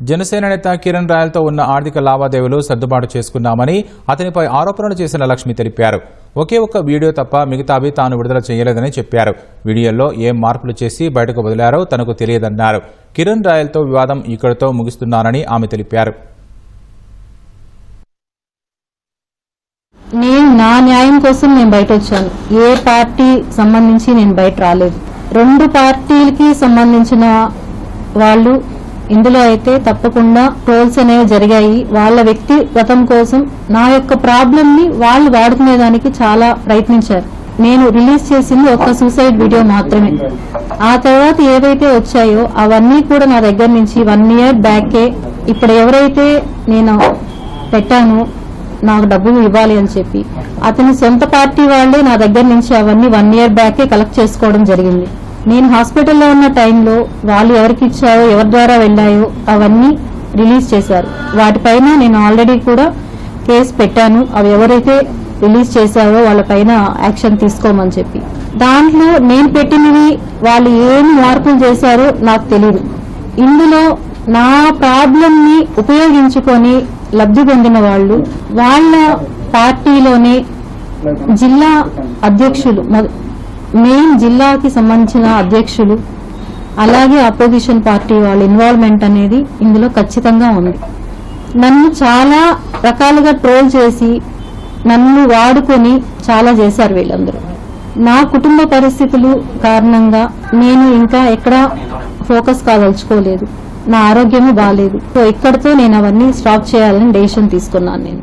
జనసేన నేత కిరణ్ రాయల్తో ఉన్న ఆర్థిక లావాదేవీలు సర్దుబాటు చేసుకున్నామని అతనిపై ఆరోపణలు చేసిన లక్ష్మి తెలిపారు. ఒకే ఒక్క వీడియో తప్ప మిగతావి తాను విడుదల చేయలేదని చెప్పారు. వీడియోలో ఏం మార్పులు చేసి బయటకు వదిలారో తనకు తెలియదన్నారు. కిరణ్ రాయల్తో వివాదం ఇక్కడితో ముగిస్తున్నానని ఆమె తెలిపారు. నేను నా న్యాయం కోసం నేను బయట వచ్చాను ఏ పార్టీ సంబంధించి నేను బయట రాలేదు. రెండు పార్టీలకి సంబంధించిన వాళ్ళు ఇందులో అయితే తప్పకుండా ట్రోల్స్ అనేవి జరిగాయి. వాళ్ళ వ్యక్తిగతం కోసం నా యొక్క ప్రాబ్లమ్ని వాళ్ళు వాడుకునేదానికి చాలా ప్రయత్నించారు. నేను రిలీజ్ చేసింది ఒక సూసైడ్ వీడియో మాత్రమే. ఆ తర్వాత ఏవైతే వచ్చాయో అవన్నీ కూడా నా దగ్గర నుంచి వన్ ఇయర్ బ్యాకే ఇప్పుడు ఎవరైతే నేను పెట్టానో నాకు డబ్బులు ఇవ్వాలి అని చెప్పి అతని సొంత పార్టీ వాళ్ళే నా దగ్గర నుంచి అవన్నీ వన్ ఇయర్ బ్యాకే కలెక్ట్ చేసుకోవడం జరిగింది. నేను హాస్పిటల్లో ఉన్న టైంలో వాళ్ళు ఎవరికి ఇచ్చారో ఎవరి ద్వారా వెళ్ళాయో అవన్నీ రిలీజ్ చేశారు. వాటిపైన నేను ఆల్రెడీ కూడా కేసు పెట్టాను. అవి ఎవరైతే రిలీజ్ చేశారో వాళ్ళపైన యాక్షన్ తీసుకోమని చెప్పి. దాంట్లో నేను పెట్టినవి వాళ్ళు ఏమి మార్పులు చేశారో నాకు తెలియదు ఇందులో నా ప్రాబ్లం ని ఉపయోగించుకొని లబ్ధి పొందిన వాళ్ళు వాళ్ళ పార్టీలోనే జిల్లా అధ్యక్షులు మెయిన్ జిల్లాకి సంబంధించిన అధ్యక్షులు అలాగే అపోజిషన్ పార్టీ వాళ్ళ ఇన్వాల్వ్మెంట్ అనేది ఇందులో ఖచ్చితంగా ఉంది. నన్ను చాలా రకాలుగా ట్రోల్ చేసి నన్ను వాడుకొని చాలా చేశారు వీళ్ళందరూ. నా కుటుంబ పరిస్థితులు కారణంగా నేను ఇంకా ఎక్కడా ఫోకస్ కాదలుచుకోలేదు. నా ఆరోగ్యము బాగాలేదు సో ఇక్కడితో నేను అవన్నీ స్టాప్ చేయాలని డెసిషన్ తీసుకున్నాను నేను.